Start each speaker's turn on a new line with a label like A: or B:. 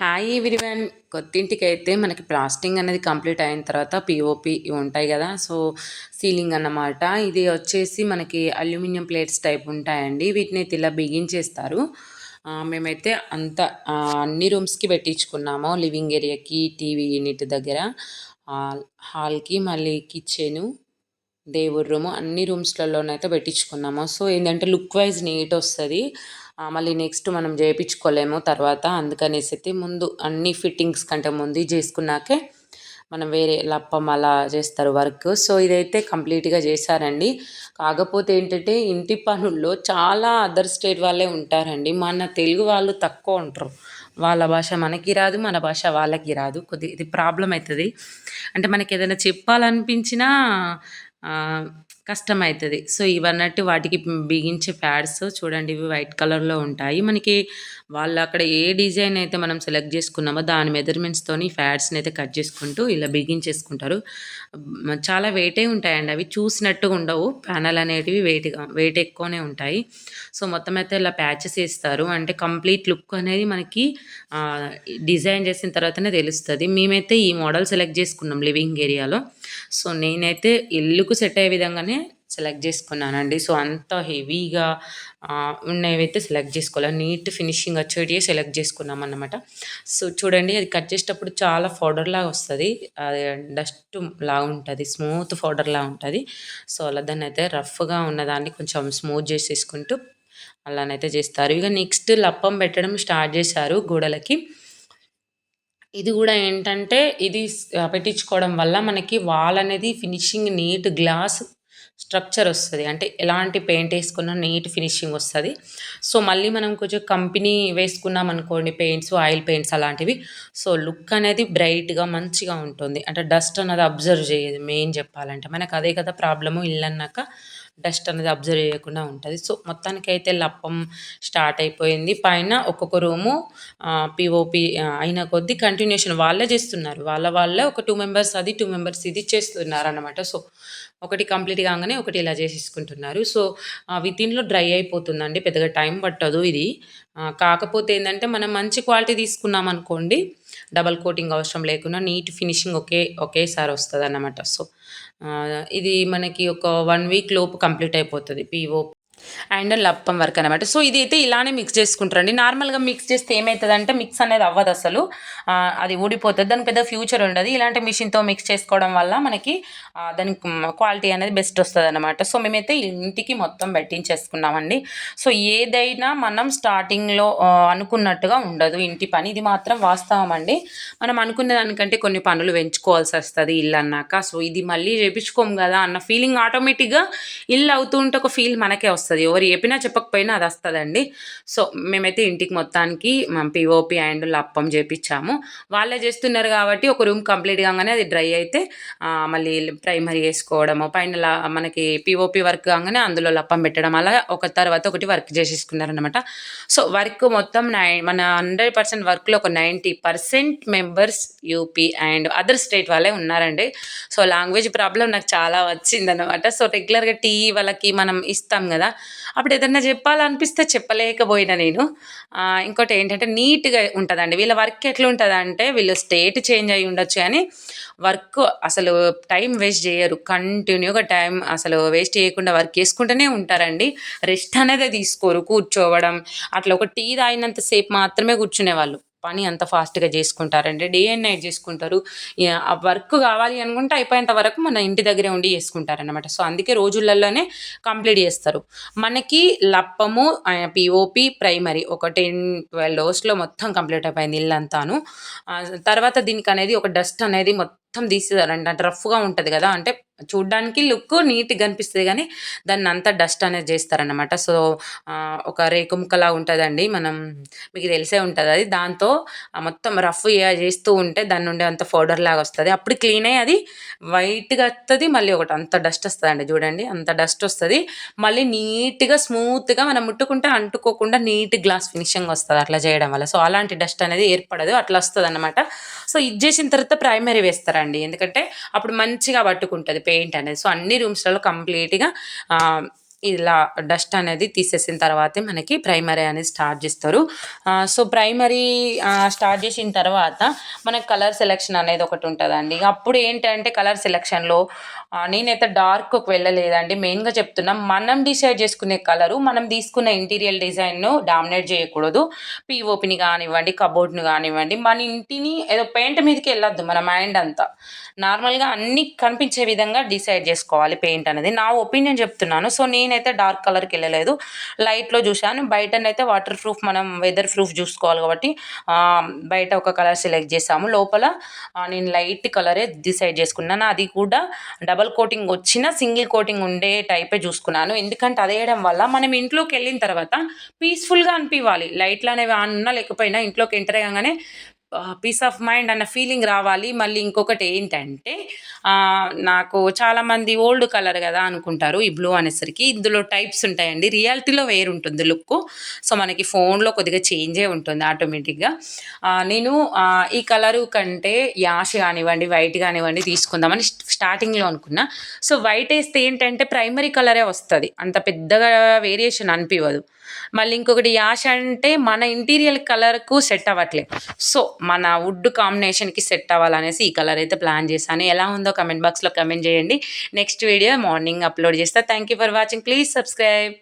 A: Hi everyone కొత్తింటికి అయితే మనకి plastering అనేది కంప్లీట్ అయిన తర్వాత పిఓపి ఇవి ఉంటాయి కదా. సో సీలింగ్ అన్నమాట. ఇది వచ్చేసి మనకి అల్యూమినియం ప్లేట్స్ టైప్ ఉంటాయండి. వీటిని అయితే ఇలా బిగించేస్తారు మేమైతే అంత అన్ని రూమ్స్కి పెట్టించుకున్నాము. లివింగ్ ఏరియాకి టీవీ యూనిట్ దగ్గర హాల్ హాల్కి మళ్ళీ కిచెను దేవుడి రూము అన్ని రూమ్స్లలోనైతే పెట్టించుకున్నాము. సో ఏంటంటే లుక్ వైజ్ నీట్ వస్తుంది. మళ్ళీ నెక్స్ట్ మనం చేయించుకోలేము తర్వాత. అందుకనేసి అయితే ముందు అన్ని ఫిట్టింగ్స్ కంటే ముందు చేసుకున్నాకే మనం వేరే లప్పం అలా చేస్తారు వర్క్ సో ఇదైతే కంప్లీట్గా చేశారండి. కాకపోతే ఏంటంటే ఇంటి పనుల్లో చాలా అదర్ స్టేట్ వాళ్ళే ఉంటారండి. మన తెలుగు వాళ్ళు తక్కువ ఉంటారు. వాళ్ళ భాష మనకి రాదు మన భాష వాళ్ళకి రాదు. కొద్ది ఇది ప్రాబ్లం అవుతుంది. అంటే మనకి ఏదైనా చెప్పాలనిపించినా కష్టమవుతుంది సో ఇవన్నట్టు వాటికి బిగించే ప్యాడ్స్ చూడండి ఇవి వైట్ కలర్లో ఉంటాయి. మనకి వాళ్ళు అక్కడ ఏ డిజైన్ అయితే మనం సెలెక్ట్ చేసుకున్నామో దాని మెజర్మెంట్స్తోని ప్యాడ్స్ని అయితే కట్ చేసుకుంటూ ఇలా బిగించేసుకుంటారు చాలా వెయిటే ఉంటాయండి. అవి చూసినట్టుగా ఉండవు. ప్యానల్ అనేటివి వెయిట్గా వెయిట్ ఎక్కువనే ఉంటాయి. సో మొత్తం అయితే ఇలా ప్యాచెస్ వేస్తారు. అంటే కంప్లీట్ లుక్ అనేది మనకి డిజైన్ చేసిన తర్వాతనే తెలుస్తుంది. మేమైతే ఈ మోడల్ సెలెక్ట్ చేసుకున్నాం లివింగ్ ఏరియాలో. సో నేనైతే ఇల్లుకు సెట్ అయ్యే విధంగానే సెలెక్ట్ చేసుకున్నానండి. సో అంత హెవీగా ఉన్నవైతే సెలెక్ట్ చేసుకోవాలి. నీట్ ఫినిషింగ్ వచ్చేటివి సెలెక్ట్ చేసుకున్నాం అన్నమాట. సో చూడండి అది కట్ చేసేటప్పుడు చాలా ఫౌడర్ లాగా వస్తుంది. అది డస్ట్ లాగా ఉంటుంది స్మూత్ ఫౌడర్ లాగా ఉంటుంది. సో అలా దాన్ని అయితే రఫ్గా ఉన్నదాన్ని కొంచెం స్మూత్ చేసేసుకుంటూ అలానైతే చేస్తారు. ఇక నెక్స్ట్ లప్పం పెట్టడం స్టార్ట్ చేశారు గోడలకి. ఇది కూడా ఏంటంటే ఇది పెట్టించుకోవడం వల్ల మనకి వాల్ అనేది ఫినిషింగ్ నీట్ గ్లాస్ స్ట్రక్చర్ వస్తుంది. అంటే ఎలాంటి పెయింట్ వేసుకున్నా నీట్ ఫినిషింగ్ వస్తుంది. సో మళ్ళీ మనం కొంచెం కంపెనీ వేసుకున్నాం అనుకోండి పెయింట్స్ ఆయిల్ పెయింట్స్ అలాంటివి. సో లుక్ అనేది బ్రైట్గా మంచిగా ఉంటుంది. అంటే డస్ట్ అనేది అబ్జర్వ్ చేయదు మెయిన్ చెప్పాలంటే. మనకు అదే కదా ప్రాబ్లము ఇల్లు అన్నాక డస్ట్ అనేది అబ్జర్వ్ చేయకుండా ఉంటుంది. సో మొత్తానికి అయితే లప్పం స్టార్ట్ అయిపోయింది. పైన ఒక్కొక్క రూము పిఓపి అయిన కొద్దీ కంటిన్యూషన్ వాళ్ళే చేస్తున్నారు. వాళ్ళ వాళ్ళే ఒక టూ మెంబర్స్ అది టూ మెంబర్స్ ఇది చేస్తున్నారు అనమాట సో ఒకటి కంప్లీట్ కాగానే ఒకటి ఇలా చేసేసుకుంటున్నారు. సో వితిన్లో డ్రై అయిపోతుందండి పెద్దగా టైం పట్టదు ఇది. కాకపోతే ఏంటంటే మనం మంచి క్వాలిటీ తీసుకున్నాం అనుకోండి డబల్ కోటింగ్ అవసరం లేకుండా నీట్ ఫినిషింగ్ ఒకే ఒకేసారి వస్తుంది అన్నమాట సో ఇది మనకి ఒక వన్ వీక్ లోపు కంప్లీట్ అయిపోతుంది. పీఓ అండ్ లప్పం వర్క్ అనమాట సో ఇది అయితే ఇలానే మిక్స్ చేసుకుంటారండి. నార్మల్గా మిక్స్ చేస్తే ఏమవుతుందంటే మిక్స్ అనేది అవ్వదు అసలు. అది ఊడిపోతుంది. దానికి పెద్ద ఫ్యూచర్ ఉండదు. ఇలాంటి మిషన్తో మిక్స్ చేసుకోవడం వల్ల మనకి దానికి క్వాలిటీ అనేది బెస్ట్ వస్తుంది అనమాట సో మేమైతే ఇంటికి మొత్తం పెట్టించేసుకున్నామండి. సో ఏదైనా మనం స్టార్టింగ్లో అనుకున్నట్టుగా ఉండదు ఇంటి పని. ఇది మాత్రం వాస్తవం అండి. మనం అనుకున్న దానికంటే కొన్ని పనులు పెంచుకోవాల్సి వస్తుంది ఇల్లు అన్నాక. సో ఇది మళ్ళీ చేపించుకోము కదా అన్న ఫీలింగ్ ఆటోమేటిక్గా ఇల్లు అవుతూ ఉంటే ఒక ఫీల్ మనకే వస్తుంది. ఎవరు చెప్పినా చెప్పకపోయినా అది వస్తుందండి. సో మేమైతే ఇంటికి మొత్తానికి పిఓపి అండ్ లప్పం చేపించాము వాళ్ళే చేస్తున్నారు కాబట్టి ఒక రూమ్ కంప్లీట్ కాగానే అది డ్రై అయితే మళ్ళీ ప్రైమరీ వేసుకోవడము పైన లా- మనకి పిఓపి వర్క్ కాగానే అందులో లప్పం పెట్టడం అలా ఒక తర్వాత ఒకటి వర్క్ చేసేసుకున్నారనమాట సో వర్క్ మొత్తం నై మన హండ్రెడ్ పర్సెంట్ వర్క్లో ఒక ninety percent members UP and other state వాళ్ళే ఉన్నారండి. సో లాంగ్వేజ్ ప్రాబ్లం నాకు చాలా వచ్చిందనమాట సో రెగ్యులర్గా టీ వాళ్ళకి మనం ఇస్తాం కదా అప్పుడు ఏదన్నా చెప్పాలనిపిస్తే చెప్పలేకపోయినా నేను. ఇంకోటి ఏంటంటే నీట్గా ఉంటుందండి. వీళ్ళ వర్క్ ఎట్లా ఉంటుంది అంటే వీళ్ళు స్టేట్ చేంజ్ అయి ఉండొచ్చు కానీ వర్క్ అసలు టైం వేస్ట్ చేయరు. కంటిన్యూగా టైం అసలు వేస్ట్ చేయకుండా వర్క్ చేసుకుంటూనే ఉంటారండి. రెస్ట్ అనేది తీసుకోరు. కూర్చోవడం అట్లా ఒక టీ తాగినంతసేపు మాత్రమే కూర్చునేవాళ్ళు. పని అంత ఫాస్ట్గా చేసుకుంటారండి. డే అండ్ నైట్ చేసుకుంటారు. ఆ వర్క్ కావాలి అనుకుంటే అయిపోయేంత వరకు మన ఇంటి దగ్గరే ఉండి చేసుకుంటారనమాట సో అందుకే రోజులలోనే కంప్లీట్ చేస్తారు. మనకి లప్పము పిఓపి ప్రైమరీ ఒక టెన్ ట్వెల్వ్ అవర్స్లో మొత్తం కంప్లీట్ అయిపోయింది ఇల్లంతాను. తర్వాత దీనికి అనేది ఒక డస్ట్ అనేది మొత్తం తీసేదారండి అంటే రఫ్గా ఉంటుంది కదా. అంటే చూడ్డానికి లుక్ నీట్గా అనిపిస్తుంది కానీ దాన్ని అంతా డస్ట్ అనేది చేస్తారనమాట సో ఒక రేకు ముక్కలా ఉంటుందండి. మనం మీకు తెలిసే ఉంటుంది అది. దాంతో మొత్తం రఫ్ చేస్తూ ఉంటే దాని నుండి అంత పౌడర్ లాగా వస్తుంది. అప్పుడు క్లీన్ అయ్యి అది వైట్గా వస్తుంది మళ్ళీ ఒకటి అంత డస్ట్ వస్తుందండి చూడండి. అంత డస్ట్ వస్తుంది. మళ్ళీ నీట్గా స్మూత్గా మనం ముట్టుకుంటే అంటుకోకుండా నీట్ గ్లాస్ ఫినిషింగ్ వస్తుంది అట్లా చేయడం వల్ల. సో అలాంటి డస్ట్ అనేది ఏర్పడదు. అట్లా వస్తుంది అనమాట సో ఇది చేసిన తర్వాత ప్రైమరీ వేస్తారండి. ఎందుకంటే అప్పుడు మంచిగా పట్టుకుంటుంది. పెయింట్ అనేది. సో అన్ని రూమ్స్లలో కంప్లీట్గా ఇలా డస్ట్ అనేది తీసేసిన తర్వాతే మనకి ప్రైమరీ అనేది స్టార్ట్ చేస్తారు. సో ప్రైమరీ స్టార్ట్ చేసిన తర్వాత మనకి కలర్ సెలెక్షన్ అనేది ఒకటి ఉంటుందండి. అప్పుడు ఏంటంటే కలర్ సెలెక్షన్లో నేనైతే డార్క్కి వెళ్ళలేదండి. మెయిన్గా చెప్తున్నా మనం డిసైడ్ చేసుకునే కలరు మనం తీసుకున్న ఇంటీరియర్ డిజైన్ను డామినేట్ చేయకూడదు. పిఓపిని కానివ్వండి కబోర్డ్ని కానివ్వండి మన ఇంటిని ఏదో పెయింట్ మీదకి వెళ్ళొద్దు మన మైండ్ అంతా. నార్మల్గా అన్నీ కనిపించే విధంగా డిసైడ్ చేసుకోవాలి పెయింట్ అనేది. నా ఒపీనియన్ చెప్తున్నాను. సో నేను నేనైతే డార్క్ కలర్కి వెళ్ళలేదు. లైట్లో చూశాను. బయటనైతే వాటర్ ప్రూఫ్ మనం వెదర్ ప్రూఫ్ చూసుకోవాలి కాబట్టి బయట ఒక కలర్ సెలెక్ట్ చేసాము. లోపల నేను లైట్ కలరే డిసైడ్ చేసుకున్నాను. అది కూడా డబల్ కోటింగ్ వచ్చిన సింగిల్ కోటింగ్ ఉండే టైపే చూసుకున్నాను. ఎందుకంటే అది వేయడం వల్ల మనం ఇంట్లోకి వెళ్ళిన తర్వాత పీస్ఫుల్గా అనిపించాలి లైట్లు అనేవి ఆన్ ఉన్నా లేకపోయినా ఇంట్లోకి ఎంటర్ అయ్యగానే పీస్ ఆఫ్ మైండ్ అన్న ఫీలింగ్ రావాలి. మళ్ళీ ఇంకొకటి ఏంటంటే నాకు చాలామంది ఓల్డ్ కలర్ కదా అనుకుంటారు ఈ బ్లూ అనేసరికి. ఇందులో టైప్స్ ఉంటాయండి. రియాలిటీలో వేరు ఉంటుంది లుక్ సో మనకి ఫోన్లో కొద్దిగా చేంజే ఉంటుంది ఆటోమేటిక్గా నేను ఈ కలరు కంటే యాష్ కానివ్వండి వైట్ కానివ్వండి తీసుకుందామని స్టార్టింగ్లో అనుకున్నా. సో వైట్ వేస్తే ఏంటంటే ప్రైమరీ కలరే వస్తుంది. అంత పెద్దగా వేరియేషన్ అనిపించదు మళ్ళీ ఇంకొకటి యాష్ అంటే మన ఇంటీరియర్ కలర్కు సెట్ అవ్వట్లేదు. సో మన వుడ్ కాంబినేషన్కి సెట్ అవ్వాలనేసి ఈ కలర్ అయితే ప్లాన్ చేశాను. ఎలా ఉందో కమెంట్ బాక్స్లో కమెంట్ చేయండి. నెక్స్ట్ వీడియో మార్నింగ్ అప్లోడ్ చేస్తా. Thank you for watching please subscribe